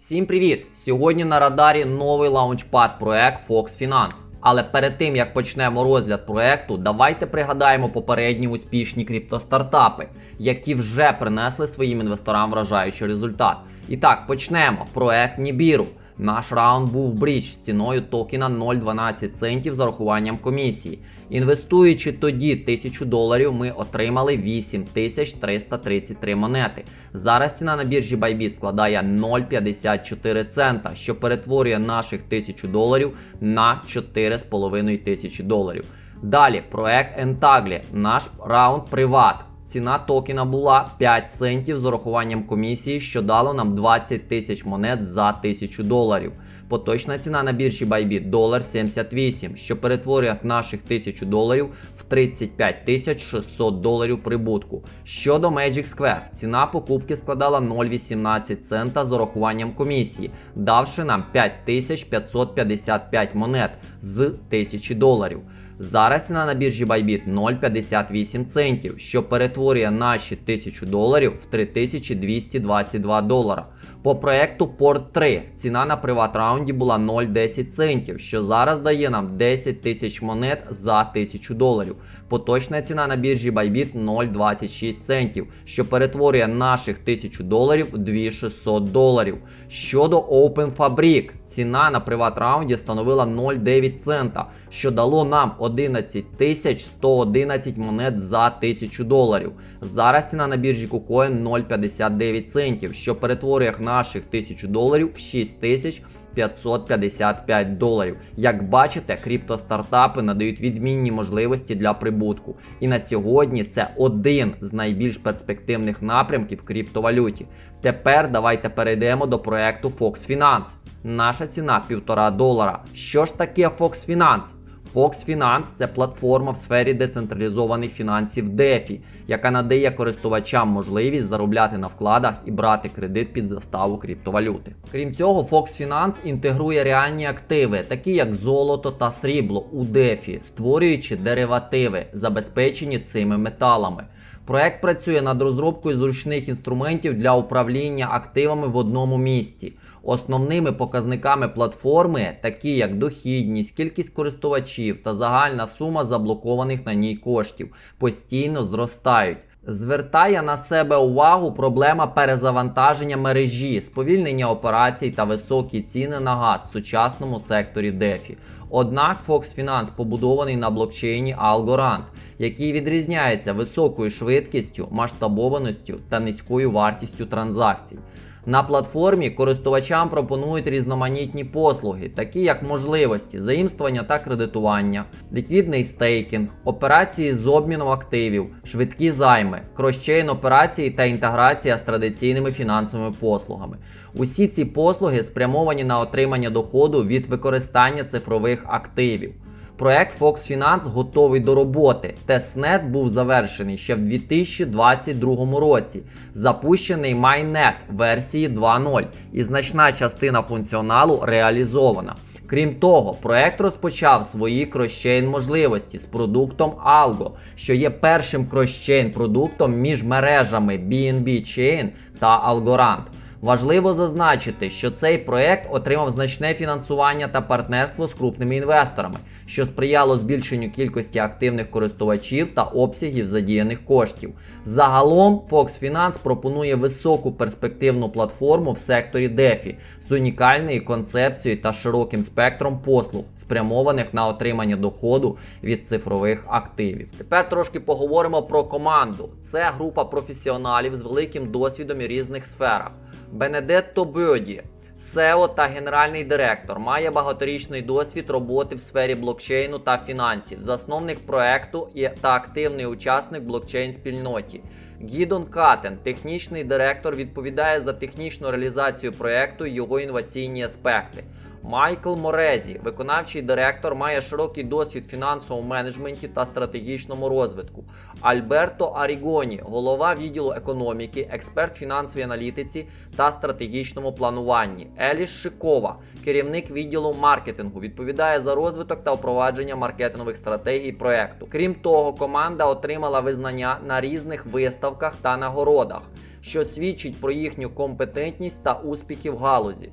Всім привіт! Сьогодні на радарі новий лаунчпад проект Fox Finance. Але перед тим як почнемо розгляд проекту, давайте пригадаємо попередні успішні криптостартапи, які вже принесли своїм інвесторам вражаючий результат. І так, почнемо. Проект Nibiru. Наш раунд був брідж з ціною токена 0,12 центів з урахуванням комісії. Інвестуючи тоді 1000 доларів, ми отримали 8333 монети. Зараз ціна на біржі Bybit складає 0,54 цента, що перетворює наших 1000 доларів на 4,5 тисячі доларів. Далі проект Entagli, наш раунд приват. Ціна токена була 5 центів з урахуванням комісії, що дало нам 20 тисяч монет за 1000 доларів. Поточна ціна на біржі Bybit – долар 78, що перетворює наших 1000 доларів в 35 тисяч 600 доларів прибутку. Щодо Magic Square, ціна покупки складала 0,18 цента з урахуванням комісії, давши нам 5555 монет з 1000 доларів. Зараз ціна на біржі Bybit 0,58 центів, що перетворює наші 1000 доларів в 3222 долара. По проекту Port 3 ціна на приват раунді була 0,10 центів, що зараз дає нам 10 тисяч монет за 1000 доларів. Поточна ціна на біржі Bybit 0,26 центів, що перетворює наших 1000 доларів в 2600 доларів. Щодо Open Fabric, ціна на приват раунді становила 0,9 цента, що дало нам 11 тисяч 111 монет за 1000 доларів. Зараз ціна на біржі KuCoin 0,59 центів, що перетворює наших 1000 доларів в 6 тисяч 555 доларів. Як бачите, криптостартапи надають відмінні можливості для прибутку. І на сьогодні це один з найбільш перспективних напрямків в криптовалюті. Тепер давайте перейдемо до проекту Fox Finance. Наша ціна 1,5 долара. Що ж таке Fox Finance? Fox Finance – це платформа в сфері децентралізованих фінансів DeFi, яка надає користувачам можливість заробляти на вкладах і брати кредит під заставу криптовалюти. Крім цього, Fox Finance інтегрує реальні активи, такі як золото та срібло у DeFi, створюючи деривативи, забезпечені цими металами. Проект працює над розробкою зручних інструментів для управління активами в одному місці. Основними показниками платформи, такі як дохідність, кількість користувачів та загальна сума заблокованих на ній коштів, постійно зростають. Звертає на себе увагу проблема перезавантаження мережі, сповільнення операцій та високі ціни на газ в сучасному секторі DeFi. Однак Fox Finance побудований на блокчейні Algorand, який відрізняється високою швидкістю, масштабованістю та низькою вартістю транзакцій. На платформі користувачам пропонують різноманітні послуги, такі як можливості заїмствування та кредитування, ліквідний стейкінг, операції з обміном активів, швидкі займи, кросчейн операції та інтеграція з традиційними фінансовими послугами. Усі ці послуги спрямовані на отримання доходу від використання цифрових активів. Проект Fox Finance готовий до роботи. Тестнет був завершений ще в 2022 році. Запущений Mainnet версії 2.0 і значна частина функціоналу реалізована. Крім того, проект розпочав свої кросчейн можливості з продуктом Algo, що є першим кросчейн продуктом між мережами BNB Chain та Algorand. Важливо зазначити, що цей проект отримав значне фінансування та партнерство з крупними інвесторами, що сприяло збільшенню кількості активних користувачів та обсягів задіяних коштів. Загалом Fox Finance пропонує високу перспективну платформу в секторі DeFi з унікальною концепцією та широким спектром послуг, спрямованих на отримання доходу від цифрових активів. Тепер трошки поговоримо про команду. Це група професіоналів з великим досвідом у різних сферах. Бенедетто Бьоді, SEO та генеральний директор, має багаторічний досвід роботи в сфері блокчейну та фінансів, засновник проекту та активний учасник блокчейн-спільноті. Гідон Катен, технічний директор, відповідає за технічну реалізацію проекту і його інноваційні аспекти. Майкл Морезі, виконавчий директор, має широкий досвід в фінансовому менеджменті та стратегічному розвитку. Альберто Арігоні, голова відділу економіки, експерт фінансовій аналітиці та стратегічному плануванні. Еліс Шикова, керівник відділу маркетингу, відповідає за розвиток та впровадження маркетингових стратегій проекту. Крім того, команда отримала визнання на різних виставках та нагородах. що свідчить про їхню компетентність та успіхи в галузі.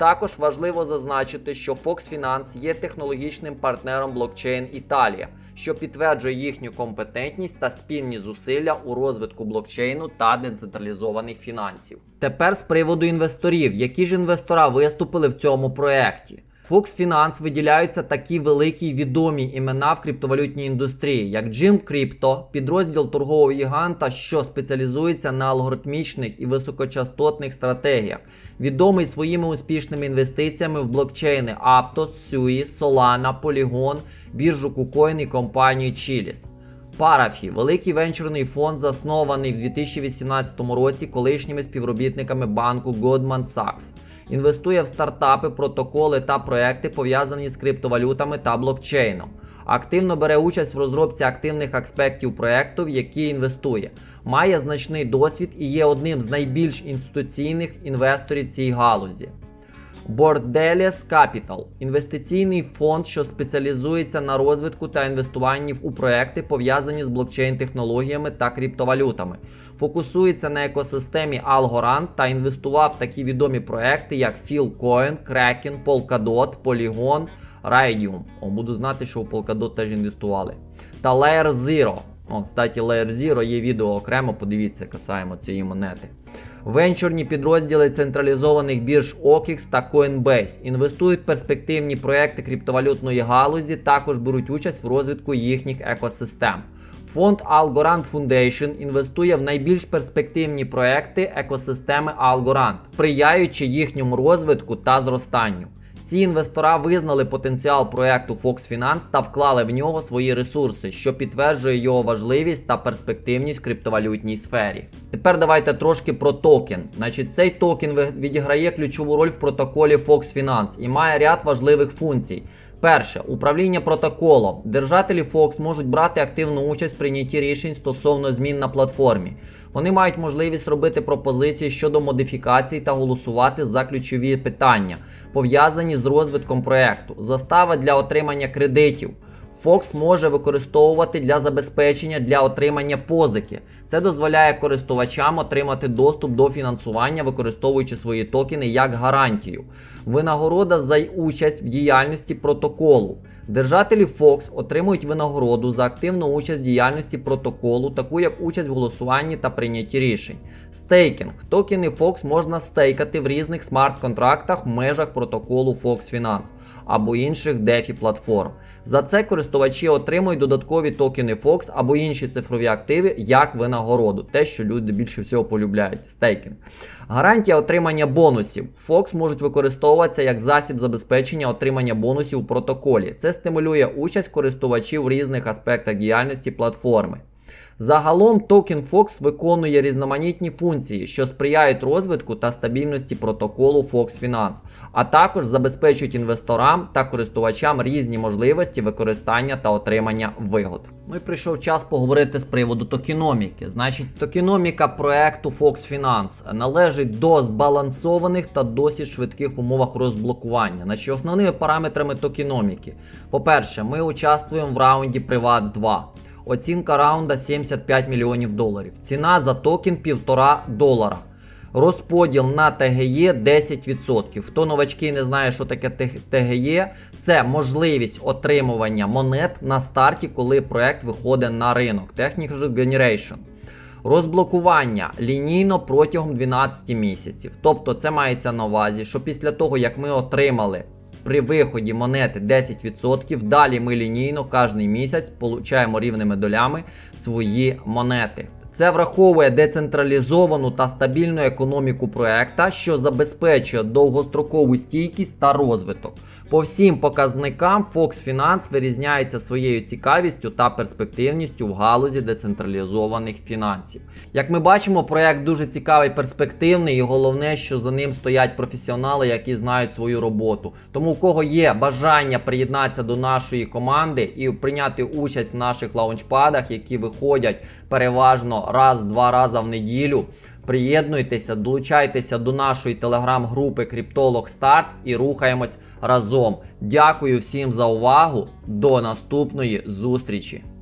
Також важливо зазначити, що Fox Finance є технологічним партнером блокчейн Італія, що підтверджує їхню компетентність та спільні зусилля у розвитку блокчейну та децентралізованих фінансів. Тепер з приводу інвесторів, які ж інвестора виступили в цьому проєкті. Fox Finance виділяються такі великі відомі імена в криптовалютній індустрії, як Jim Crypto, підрозділ торгового гіганта, що спеціалізується на алгоритмічних і високочастотних стратегіях, відомий своїми успішними інвестиціями в блокчейни Aptos, Sui, Solana, Polygon, біржу KuCoin і компанію Chilis. Parafi – великий венчурний фонд, заснований в 2018 році колишніми співробітниками банку Goldman Sachs. Інвестує в стартапи, протоколи та проекти, пов'язані з криптовалютами та блокчейном. Активно бере участь в розробці активних аспектів проекту, в які інвестує. Має значний досвід і є одним з найбільш інституційних інвесторів цій галузі. Bordelis Capital – інвестиційний фонд, що спеціалізується на розвитку та інвестуванні у проекти, пов'язані з блокчейн-технологіями та криптовалютами. Фокусується на екосистемі Algorand та інвестував в такі відомі проекти, як Philcoin, Kraken, Polkadot, Polygon, Raidium. О, буду знати, що у Polkadot теж інвестували. Та Layer Zero. О, кстати, Layer Zero є відео окремо, подивіться, касаємо цієї монети. Венчурні підрозділи централізованих бірж OKX та Coinbase інвестують в перспективні проекти криптовалютної галузі, також беруть участь в розвитку їхніх екосистем. Фонд Algorand Foundation інвестує в найбільш перспективні проекти екосистеми Algorand, сприяючи їхньому розвитку та зростанню. Ці інвестора визнали потенціал проекту Fox Finance та вклали в нього свої ресурси, що підтверджує його важливість та перспективність в криптовалютній сфері. Тепер давайте трошки про токен. Значить, цей токен відіграє ключову роль в протоколі Fox Finance і має ряд важливих функцій. Перше управління протоколом. Держателі Fox можуть брати активну участь в прийнятті рішень стосовно змін на платформі. Вони мають можливість робити пропозиції щодо модифікацій та голосувати за ключові питання, пов'язані з розвитком проекту, застава для отримання кредитів. Fox може використовувати для забезпечення для отримання позики. Це дозволяє користувачам отримати доступ до фінансування, використовуючи свої токени як гарантію. Винагорода за участь в діяльності протоколу. Держателі Fox отримують винагороду за активну участь в діяльності протоколу, таку як участь в голосуванні та прийнятті рішень. Стейкінг. Токени Fox можна стейкати в різних смарт-контрактах в межах протоколу Fox Finance або інших DeFi платформ. За це користувачі отримують додаткові токени Fox або інші цифрові активи як винагороду, те, що люди більше всього полюбляють стейкінг. Гарантія отримання бонусів. Fox можуть використовуватися як засіб забезпечення отримання бонусів у протоколі. Це стимулює участь користувачів в різних аспектах діяльності платформи. Загалом токен Fox виконує різноманітні функції, що сприяють розвитку та стабільності протоколу Fox Finance, а також забезпечують інвесторам та користувачам різні можливості використання та отримання вигод. Ну і прийшов час поговорити з приводу токеноміки. Значить, токеноміка проекту Fox Finance належить до збалансованих та досить швидких умовах розблокування. Значить, основними параметрами токеноміки. По-перше, ми участвуємо в раунді Privat 2. Оцінка раунда 75 мільйонів доларів. Ціна за токен 1,5 долара. Розподіл на ТГЄ 10%. Хто новачки не знає, що таке ТГЄ, це можливість отримування монет на старті, коли проект виходить на ринок. Technical Generation. Розблокування лінійно протягом 12 місяців. Тобто це мається на увазі, що після того, як ми отримали при виході монети 10%, далі ми лінійно кожен місяць получаємо рівними долями свої монети. Це враховує децентралізовану та стабільну економіку проекта, що забезпечує довгострокову стійкість та розвиток. По всім показникам Fox Finance вирізняється своєю цікавістю та перспективністю в галузі децентралізованих фінансів. Як ми бачимо, проект дуже цікавий, перспективний, і головне, що за ним стоять професіонали, які знають свою роботу. Тому, у кого є бажання приєднатися до нашої команди і прийняти участь в наших лаунчпадах, які виходять переважно раз-два рази в неділю. Приєднуйтеся, долучайтеся до нашої телеграм-групи Криптолог Старт і рухаємось разом. Дякую всім за увагу. До наступної зустрічі!